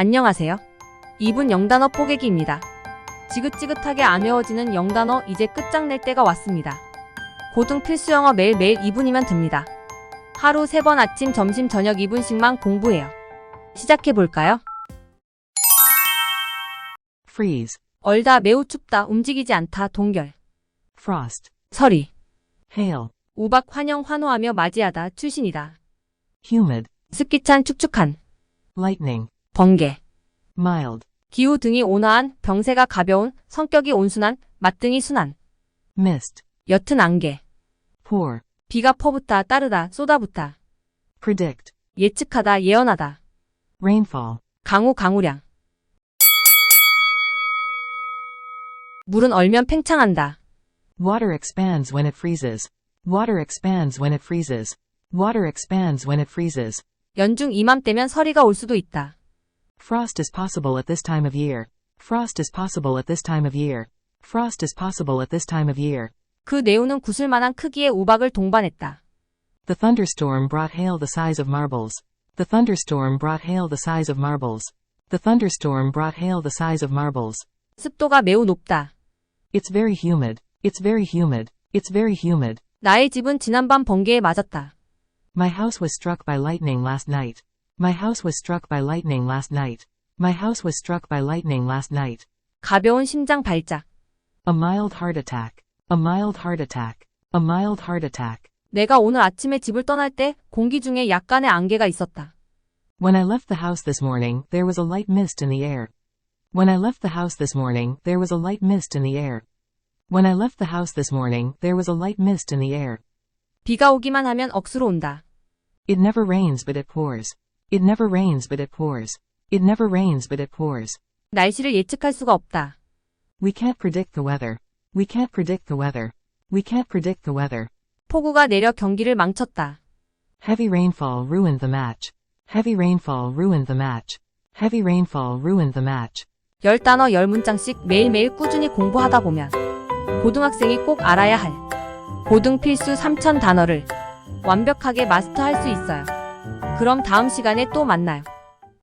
안녕하세요. 2분 영단어 뽀개기입니다. 지긋지긋하게 안 외워지는 영단어 이제 끝장낼 때가 왔습니다. 고등 필수 영어 매일매일 2분이면 됩니다. 하루 3번 아침, 점심, 저녁 2분씩만 공부해요. 시작해 볼까요? freeze, 얼다, 매우 춥다, 움직이지 않다, 동결. frost, 서리. hail, 우박, 환영, 환호하며 맞이하다, 출신이다. humid, 습기찬, 축축한. lightning, 번개. mild, 기후 등이 온화한, 병세가 가벼운, 성격이 온순한, 맛등이 순한. mist, 옅은 안개. pour, 비가 퍼붓다, 따르다, 쏟아붓다. predict, 예측하다, 예언하다. rainfall, 강우, 강우량. 물은 얼면 팽창한다. water expands when it freezes, water expands when it freezes, water expands when it freezes, 연중 이맘때면 서리가 올 수도 있다. frost is possible at this time of year, frost is possible at this time of year, frost is possible at this time of year. 그 내우는 구슬만한 크기의 우박을 동반했다. The thunderstorm brought hail the size of marbles. The thunderstorm brought hail the size of marbles. The thunderstorm brought hail the size of marbles. 습도가 매우 높다. It's very humid. It's very humid. It's very humid. 나의 집은 지난밤 번개에 맞았다. My house was struck by lightning last night. My house was struck by lightning last night. My house was struck by lightning last night. 가벼운 심장 발작. A mild heart attack. A mild heart attack. A mild heart attack. 내가 오늘 아침에 집을 떠날 때 공기 중에 약간의 안개가 있었다. When I left the house this morning, there was a light mist in the air. When I left the house this morning, there was a light mist in the air. When I left the house this morning, there was a light mist in the air. 비가 오기만 하면 억수로 온다. It never rains but it pours. It never rains but it pours. It never rains but it pours. 날씨를 예측할 수가 없다. We can't predict the weather. We can't predict the weather. We can't predict the weather. 폭우가 내려 경기를 망쳤다. Heavy rainfall ruined the match. Heavy rainfall ruined the match. Heavy rainfall ruined the match. 열 단어 열 문장씩 매일매일 꾸준히 공부하다 보면 고등학생이 꼭 알아야 할 고등 필수 3천 단어를 완벽하게 마스터할 수 있어요. 그럼 다음 시간에 또 만나요.